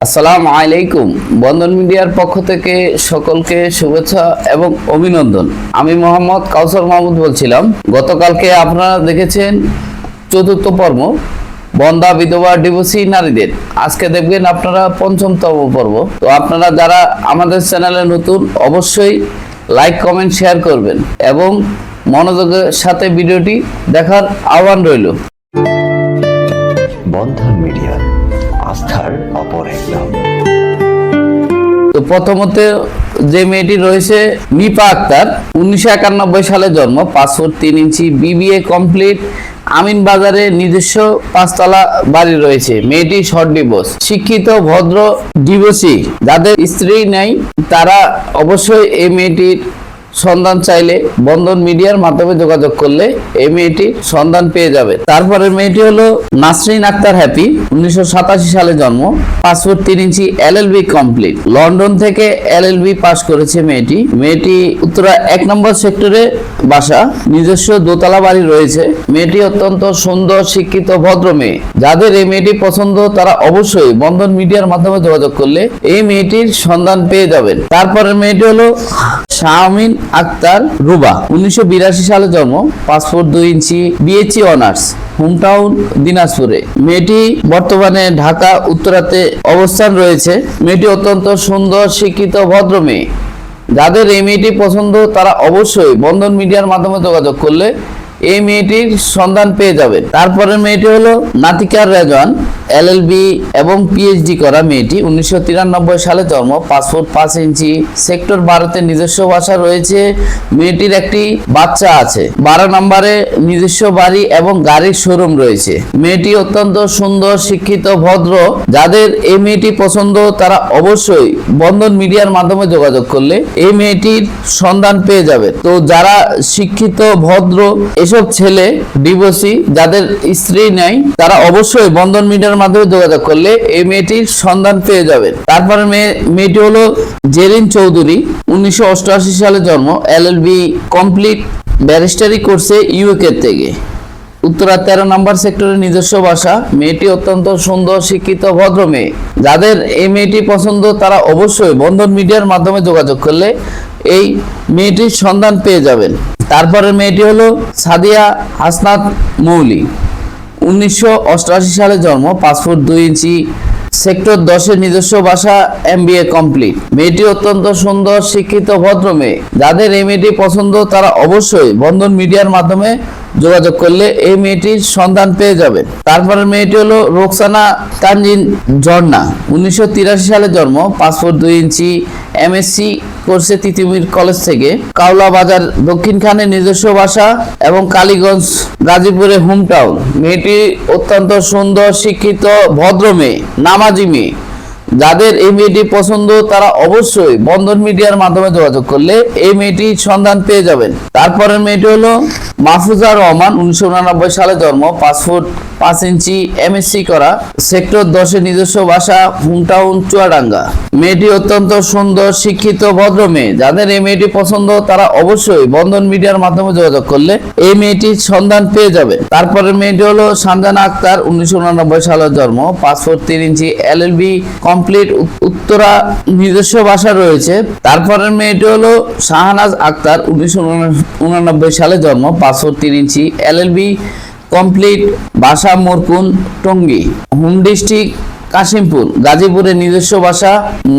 আসসালামু আলাইকুম। বন্ধন মিডিয়ার পক্ষ থেকে সকলকে শুভেচ্ছা এবং অভিনন্দন। আমি মোহাম্মদ কাউসার মাহমুদ বলছিলাম। গতকালকে আপনারা দেখেছেন চতুর্থ পর্ব, বন্দা বিধবা ডিভোর্সি নারীদের। আজকে দেখবেন আপনারা পঞ্চমতম পর্ব। তো আপনারা যারা আমাদের চ্যানেলে নতুন, অবশ্যই লাইক, কমেন্ট, শেয়ার করবেন এবং মনোযোগের সাথে ভিডিওটি দেখার আহ্বান রইল। বন্ধন মিডিয়া। প্রথমত যে মেয়েটি রয়েছে নিপা আক্তার, উনিশশো একানব্বই সালে জন্ম পাসপোর্ট তিন ইঞ্চি, বিবিএ কমপ্লিট আমিন বাজারে নিজস্ব পাঁচতলা বাড়ি রয়েছে। মেয়েটি শর্ট ডিভোর্স। শিক্ষিত, ভদ্র, ডিভোর্সি। যাদের স্ত্রী নেই, তারা অবশ্যই এই মেয়েটির সন্ধান চাইলে বন্ধন মিডিয়ার মাধ্যমে যোগাযোগ করলে এই মেয়েটির সন্ধান পেয়ে যাবে। তারপরে মেয়েটি হলো নাসরিন আক্তার হ্যাপি, উনিশশো সালে জন্ম পাসপোর্ট তিন ইঞ্চি এলএলবি কমপ্লিট। লন্ডন থেকে এলএলবি পাস করেছে মেয়েটি। মেয়েটি উত্তরা এক নম্বর সেক্টরে বাসা, নিজস্ব দোতলা বাড়ি রয়েছে। মেয়েটি অত্যন্ত সুন্দর, শিক্ষিত, ভদ্র মেয়ে। যাদের এই মেয়েটি পছন্দ, তারা অবশ্যই বন্ধন মিডিয়ার মাধ্যমে যোগাযোগ করলে এই মেয়েটির সন্ধান পেয়ে যাবেন। তারপরে মেয়েটি হলো শাহমিন আক্তার রুবা। উনিশশো সালে জন্ম পাসপোর্ট দুই ইঞ্চি বিএচি অনার্স হোমটাউন দিনাজপুরে। মেয়েটি বর্তমানে ঢাকা, উত্তরাতে অবস্থান রয়েছে। মেয়েটি অত্যন্ত সুন্দর, শিক্ষিত, ভদ্র মেয়ে। যাদের এই মেয়েটি পছন্দ, তারা অবশ্যই বন্ধন মিডিয়ার মাধ্যমে যোগাযোগ করলে এই মেয়েটির সন্ধান পেয়ে যাবেন তারপরে মেয়েটি হলো নাতিকার রেজন, এলএলবি এবং পিএইচডি করা মেয়েটি। উনিশশো তিরানব্বই সালে জন্ম পাসপোর্ট পাঁচ ইঞ্চি, সেক্টর ভারতের নিজস্ব বাসা রয়েছে। মেয়েটির একটি বাচ্চা আছে। বারো নম্বরে নিজস্ব বাড়ি এবং গাড়ির শোরুম রয়েছে। মেয়েটি অত্যন্ত সুন্দর, শিক্ষিত, ভদ্র। যাদের এই মেয়েটি পছন্দ, তারা অবশ্যই বন্ধন মিডিয়ার মাধ্যমে যোগাযোগ করলে এই মেয়েটির সন্ধান পেয়ে যাবে। তো যারা শিক্ষিত, ভদ্র এসব ছেলে ডিভোর্সি যাদের স্ত্রী নেই, তারা অবশ্যই বন্ধন মিডিয়ার মাধ্যমে যোগাযোগ করলে এই মেয়েটির সন্ধান পেয়ে যাবেন। তারপরে মেয়ে, মেয়েটি হলো জেরিন চৌধুরী, উনিশশো সালে জন্ম, এলএলবি কমপ্লিট ব্যারিস্টারি করছে ইউকে থেকে। উত্তরা তেরো নম্বর সেক্টরের নিজস্ব বাসা মেয়েটি অত্যন্ত সুন্দর, শিক্ষিত, ভদ্র মেয়ে। যাদের এই মেয়েটি পছন্দ, তারা অবশ্যই বন্ধন মিডিয়ার মাধ্যমে যোগাযোগ করলে এই মেয়েটির সন্ধান পেয়ে যাবেন। তারপরে মেয়েটি হলো সাদিয়া হাসনাত মৌলি। উনিশশো অষ্টআশি সালে জন্ম পাঁচ ফুট দুই ইঞ্চি সেক্টর দশের নিজস্ব বাসা এমবিএ কমপ্লিট মেয়েটি অত্যন্ত সুন্দর, শিক্ষিত, ভদ্র মেয়ে। যাদের এই মেয়েটি পছন্দ, তারা অবশ্যই বন্ধন মিডিয়ার মাধ্যমে যোগাযোগ করলে এই মেয়েটির সন্ধান পেয়ে যাবে। তারপরে মেয়েটি হলো রোকসানা তানজিন ঝর্ণা। উনিশশো সালে জন্ম পাসপোর্ট দুই ইঞ্চি এমএসসি করছে তিতুমির কলেজ থেকে। কাউলা বাজার দক্ষিণখানে নিজস্ব বাসা এবং কালীগঞ্জ গাজীপুরে হোম টাউন। মেয়েটি অত্যন্ত সুন্দর, শিক্ষিত, ভদ্র মেয়ে। নামাজি মেয়ে যাদের এই মেয়েটি পছন্দ, তারা অবশ্যই বন্ধন মিডিয়ার মাধ্যমে যোগাযোগ করলে এই মেয়েটির সন্ধান পেয়ে যাবেন। তারপরের মেয়েটি হলো মাহফুজা রহমান, উনিশশো সালে জন্ম পাসপোর্ট পাঁচ ইঞ্চি এমএসসি করা, সেক্টর দশে নিজস্ব বাসা, হোমটাউন, চুয়াডাঙ্গা। মেয়েটি অত্যন্ত সুন্দর, শিক্ষিত, ভদ্র মেয়ে। যাদের এই মেয়েটি পছন্দ, তারা অবশ্যই বন্ধন মিডিয়ার মাধ্যমে যোগাযোগ করলে এই মেয়েটির সন্ধান পেয়ে যাবে তারপরে মেয়েটি হলো সানজানা আক্তার, উনিশশো সালের জন্ম পাসপোর্ট তিন ইঞ্চি এলএলবি কমপ্লিট উত্তরা নিজস্ব ভাষা রয়েছে। তারপরের মেয়েটি হলো শাহনাজ আক্তার, উনিশশো সালে জন্ম পাঁচশো তিন ইঞ্চি, এলএলবি, কমপ্লিট ভাষা মোরকুন, টঙ্গী। হোম ডিস্ট্রিক্ট কাশিমপুর, গাজীপুরে নিজস্ব ভাষা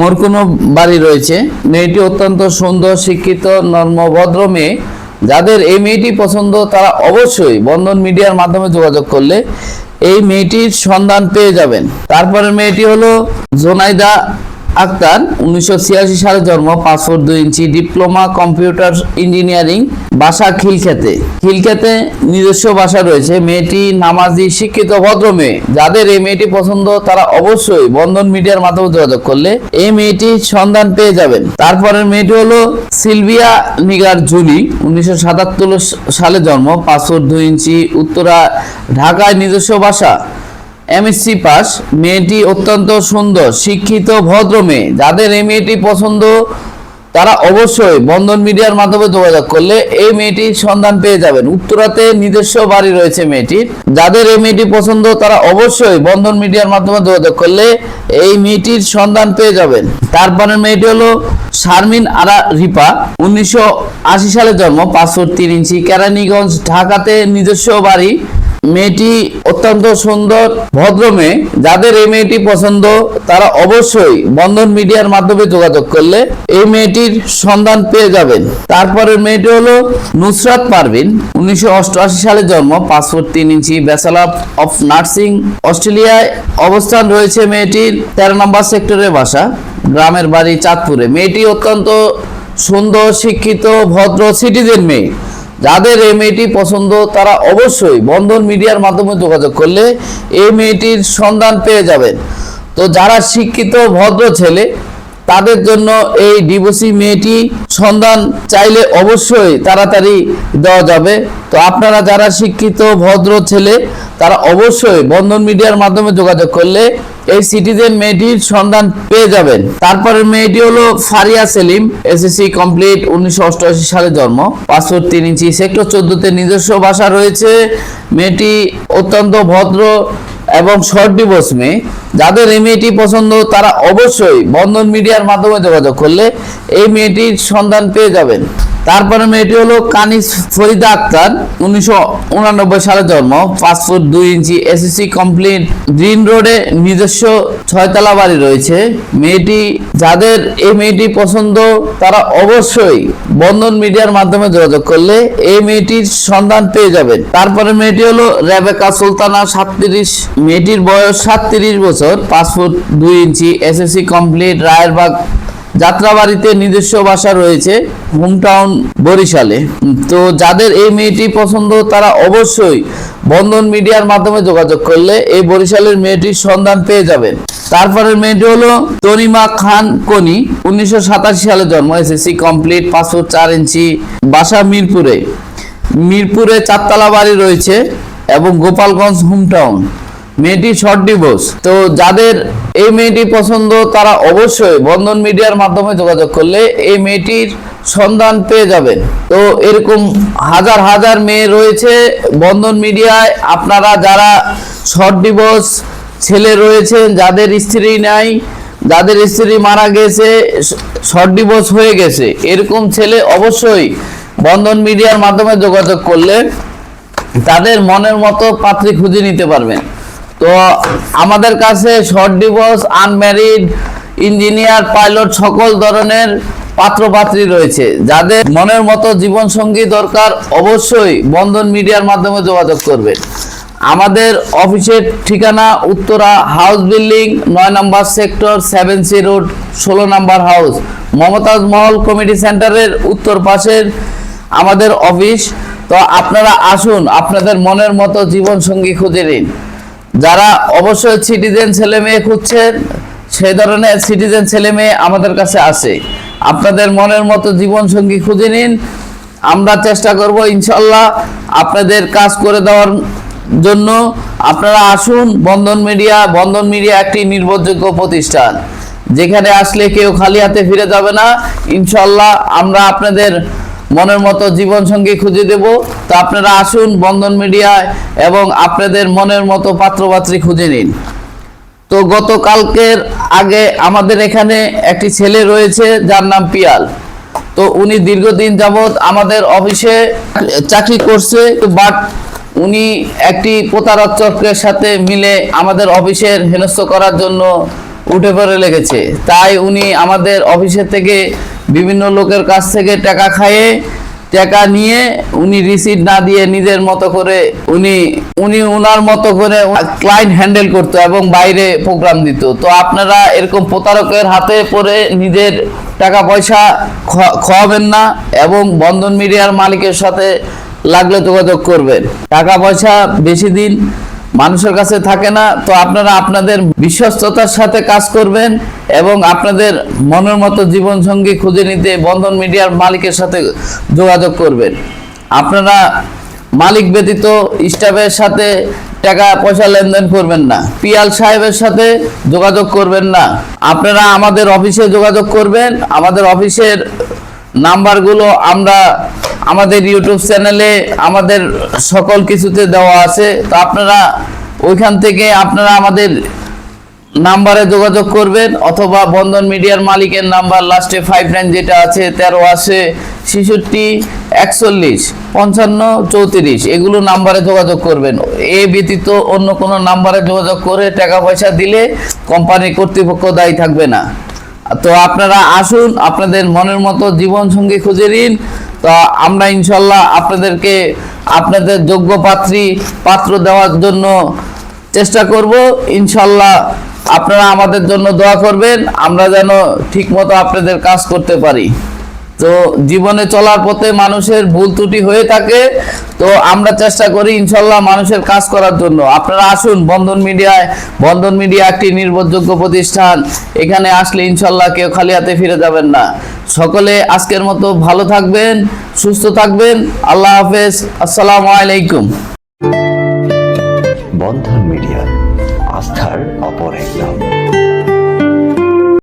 মোরকুনো বাড়ি রয়েছে। মেয়েটি অত্যন্ত সুন্দর, শিক্ষিত, নর্মভদ্র মেয়ে। যাদের এই মেয়েটি পছন্দ, তারা অবশ্যই বন্ধন মিডিয়ার মাধ্যমে যোগাযোগ করলে এই মেয়েটির সন্ধান পেয়ে যাবেন। তারপরে মেয়েটি হলো জোনাইদা আক্তার উনিশশো সালে জন্ম পাসপোর্ট দুই ইঞ্চি, ডিপ্লোমা, কম্পিউটার ইঞ্জিনিয়ারিং, বাসা খিলক্ষেতে। খিলক্ষেতে নিজস্ব বাসা রয়েছে। মেয়েটি নামাজি, শিক্ষিত, ভদ্র মেয়ে। যাদের এই মেয়েটি পছন্দ, তারা অবশ্যই বন্ধন মিডিয়ার মাধ্যমে যোগাযোগ করলে এই মেয়েটির সন্ধান পেয়ে যাবেন। তারপরের মেয়েটি হলো সিলভিয়া নিগার জুলি। উনিশশো সালে জন্ম পাসপোর্ট দুই ইঞ্চি, উত্তরা, ঢাকায় নিজস্ব বাসা। MSc pass. মেয়েটি অত্যন্ত সুন্দর, শিক্ষিত, ভদ্র মেয়ে। যাদের এই মেয়েটি পছন্দ, তারা অবশ্যই বন্ধন মিডিয়ার মাধ্যমে যোগাযোগ করলে এই মেয়েটির সন্ধান পেয়ে যাবেন। উত্তরাতে নিজস্ব বাড়ি রয়েছে মেয়েটির। যাদের এই মেয়েটি পছন্দ, তারা অবশ্যই বন্ধন মিডিয়ার মাধ্যমে যোগাযোগ করলে এই মেয়েটির সন্ধান পেয়ে যাবেন। তারপরে মেয়েটি হলো শারমিন আরা রিপা। উনিশশো আশি সালে জন্ম পাসপোর্ট তিন ইঞ্চি কেরানীগঞ্জ, ঢাকাতে নিজস্ব বাড়ি। মেয়েটি অত্যন্ত সুন্দর, ভদ্র মেয়ে। যাদের এই মেয়েটি পছন্দ, তারা অবশ্যই বন্ধন মিডিয়ার মাধ্যমে যোগাযোগ করলে এই মেয়েটির সন্ধান পেয়ে যাবেন। তারপরের মেয়েটি হলো নুসরাত পারভিন। উনিশশো সালে জন্ম পাসপোর্ট তিন ইঞ্চি ব্যাচেলর অফ নার্সিং অস্ট্রেলিয়ায় অবস্থান রয়েছে মেয়েটির। তেরো নম্বর সেক্টরে বাসা, গ্রামের বাড়ি চাঁদপুরে। মেয়েটি অত্যন্ত সুন্দর, শিক্ষিত, ভদ্র সিটিজেন মেয়ে। যাদের এই মেয়েটি পছন্দ, তারা অবশ্যই বন্ধন মিডিয়ার মাধ্যমে যোগাযোগ করলে এই মেয়েটির সন্ধান পেয়ে যাবেন। তো যারা শিক্ষিত, ভদ্র ছেলে তাদের জন্য এই ডিভোর্সি মেয়েটি সন্ধান চাইলে অবশ্যই তাড়াতাড়ি দেওয়া যাবে। তো আপনারা যারা শিক্ষিত, ভদ্র ছেলে, তারা অবশ্যই বন্ধন মিডিয়ার মাধ্যমে যোগাযোগ করলে এই সিটিজেন মেয়েটির সন্ধান পেয়ে যাবেন। তারপরে মেয়েটি হলো ফারিয়া সেলিম এসএসসি কমপ্লিট, উনিশশো অষ্টআশি সালে জন্ম। পাসপোর্ট তিন ইঞ্চি, সেক্টর চোদ্দতে নিজস্ব ভাষা রয়েছে। মেয়েটি অত্যন্ত ভদ্র এবং শর্ট ডিভোর্স মেয়ে। যাদের এই মেয়েটি পছন্দ, তারা অবশ্যই বন্ধন মিডিয়ার মাধ্যমে যোগাযোগ করলে এই মেয়েটির সন্ধান পেয়ে যাবেন। তারপরে মেয়েটি হলো কানিস ফরিদা আক্তার, উনিশশো সালে জন্ম। পাঁচ ফুট দুই ইঞ্চি এসএসসি কমপ্লিট গ্রিন রোডে নিজস্ব ছয়তলা বাড়ি রয়েছে। মেয়েটি, যাদের এই মেয়েটি পছন্দ, তারা অবশ্যই বন্ধন মিডিয়ার মাধ্যমে যোগাযোগ করলে এই মেয়েটির সন্ধান পেয়ে যাবেন। তারপরে মেয়েটি হলো রেবেকা সুলতানা সাতত্রিশ। মেয়েটির বয়স সাতত্রিশ বছর। পাঁচ ফুট দুই ইঞ্চি এসএসসি কমপ্লিট রায়েরবাগ যাত্রাবাড়িতে নিজস্ব বাসা রয়েছে হোমটাউন বরিশালে। তো যাদের এই মেয়েটি পছন্দ, তারা অবশ্যই বন্ধন মিডিয়ার মাধ্যমে যোগাযোগ করলে এই বরিশালের মেয়েটির সন্ধান পেয়ে যাবেন। তারপরের মেয়েটি হলো তনিমা খান কনি, উনিশশো সাতাশি সালে জন্ম এসএসসি কমপ্লিট পাঁচশো চার ইঞ্চি, বাসা মিরপুরে। মিরপুরে চারতলা বাড়ি রয়েছে এবং গোপালগঞ্জ হোমটাউন। মেয়েটি শর্ট ডিভোর্স তো যাদের এই মেয়েটি পছন্দ, তারা অবশ্যই বন্ধন মিডিয়ার মাধ্যমে যোগাযোগ করলে এই মেয়েটির সন্ধান পেয়ে যাবেন। তো এরকম হাজার হাজার মেয়ে রয়েছে বন্ধন মিডিয়ায়। আপনারা যারা শর্ট ডিভোর্স ছেলে রয়েছেন, যাদের স্ত্রী নাই, যাদের স্ত্রী মারা গেছে শর্ট ডিভোর্স হয়ে গেছে, এরকম ছেলে অবশ্যই বন্ধন মিডিয়ার মাধ্যমে যোগাযোগ করলে তাদের মনের মতো পাত্রী খুঁজে নিতে পারবেন। তো আমাদের কাছে short divorce unmarried engineer pilot সকল ধরনের পাত্রপাত্রী রয়েছে। যাদের মনের মতো জীবন সঙ্গী দরকার অবশ্যই বন্ধন মিডিয়ার মাধ্যমে যোগাযোগ করবেন। আমাদের অফিসের ঠিকানা উত্তরা হাউস বিল্ডিং নয় number sector seven C road ষোলো number house Mumtaz Mahal committee সেন্টারের উত্তর পাশের আমাদের অফিস। তো আপনারা আসুন, আপনাদের মনের মতো জীবন সঙ্গী খুঁজে নিন। যারা অবশ্যই সিটিজেন ছেলে মেয়ে খুঁজছেন, সেই ধরনের সিটিজেন ছেলে মেয়ে আমাদের কাছে আছে। আপনাদের মনের মতো জীবন সঙ্গী খুঁজে নিন। আমরা চেষ্টা করব ইনশাল্লাহ আপনাদের কাজ করে দেওয়ার জন্য। আপনারা আসুন বন্ধন মিডিয়া বন্ধন মিডিয়া একটি নির্ভরযোগ্য প্রতিষ্ঠান। যেখানে আসলে কেউ খালি হাতে ফিরে যাবে না। ইনশাল্লাহ আমরা আপনাদের মনের মতো জীবন সঙ্গী খুঁজে দেব। তো আপনারা আসুন বন্ধন মিডিয়ায় এবং আপনাদের মনের মতো পাত্রপাত্রী খুঁজে নিন। তো গতকালকের আগে আমাদের এখানে একটি ছেলে রয়েছে, যার নাম পিয়াল। তো উনি দীর্ঘদিন যাবৎ আমাদের অফিসে চাকরি করছে, বাট উনি একটি প্রতারক চক্রের সাথে মিলে আমাদের অফিসের হেনস্থ করার জন্য উঠে পড়ে লেগেছে। তাই উনি আমাদের অফিসের থেকে বিভিন্ন লোকের কাছ থেকে টাকা খাইয়ে, টাকা নিয়ে উনি রিসিট না দিয়ে নিজের মতো করে উনি উনি উনার মতো করে ক্লায়েন্ট হ্যান্ডেল করতো এবং বাইরে প্রোগ্রাম দিত। তো আপনারা এরকম প্রতারকের হাতে পড়ে নিজের টাকা পয়সা খোয়াবেন না এবং বন্ধন মিডিয়ার মালিকের সাথে লাগলে যোগাযোগ করবেন। টাকা পয়সা বেশি দিন মানুষের কাছে থাকে না, তো আপনারা আপনাদের বিশ্বস্ততার সাথে কাজ করবেন এবং আপনাদের মনের মতো জীবন সঙ্গী খুঁজে নিতে বন্ধন মিডিয়ার মালিকের সাথে যোগাযোগ করবেন। আপনারা মালিক ব্যতীত স্টাফের সাথে টাকা পয়সা লেনদেন করবেন না, পিয়াল সাহেবের সাথে যোগাযোগ করবেন না। আপনারা আমাদের অফিসে যোগাযোগ করবেন, আমাদের অফিসের নাম্বারগুলো আমরা আমাদের ইউটিউব চ্যানেলে আমাদের সকল কিছুতে দেওয়া আছে। তো আপনারা ওইখান থেকে আপনারা আমাদের নাম্বারে যোগাযোগ করবেন অথবা বন্ধন মিডিয়ার মালিকের নাম্বার লাস্টে ফাইভ নাইন যেটা আছে, তেরো আছে, ছেষট্টি, একচল্লিশ, পঞ্চান্ন, চৌত্রিশ, এগুলো নাম্বারে যোগাযোগ করবেন। এ ব্যতীত অন্য কোনো নাম্বারে যোগাযোগ করে টাকা পয়সা দিলে কোম্পানি কর্তৃপক্ষ দায়ী থাকবে না। তো আপনারা আসুন, আপনাদের মনের মতো জীবন সঙ্গী খুঁজে নিন। তো আমরা ইনশাল্লাহ আপনাদেরকে আপনাদের যোগ্য পাত্রী, পাত্র দেওয়ার জন্য চেষ্টা করব। ইনশাল্লাহ আপনারা আমাদের জন্য দোয়া করবেন। আমরা যেন ঠিকমতো আপনাদের কাজ করতে পারি। তো জীবনে চলার পথে মানুষের ভুল ত্রুটি হয়ে থাকে, তো আমরা চেষ্টা করি ইনশাল্লাহ মানুষের কাজ করার জন্য। আপনারা আসুন বন্ধন মিডিয়ায়, বন্ধন মিডিয়া একটি নির্ভরযোগ্য প্রতিষ্ঠান। এখানে আসলে ইনশাল্লাহ কেউ খালি হাতে ফিরে যাবেন না। সকলে আজকের মতো ভালো থাকবেন, সুস্থ থাকবেন। আল্লাহ হাফেজ, আসসালামু আলাইকুম। বন্ধন মিডিয়া, আস্থার অপর এক নাম।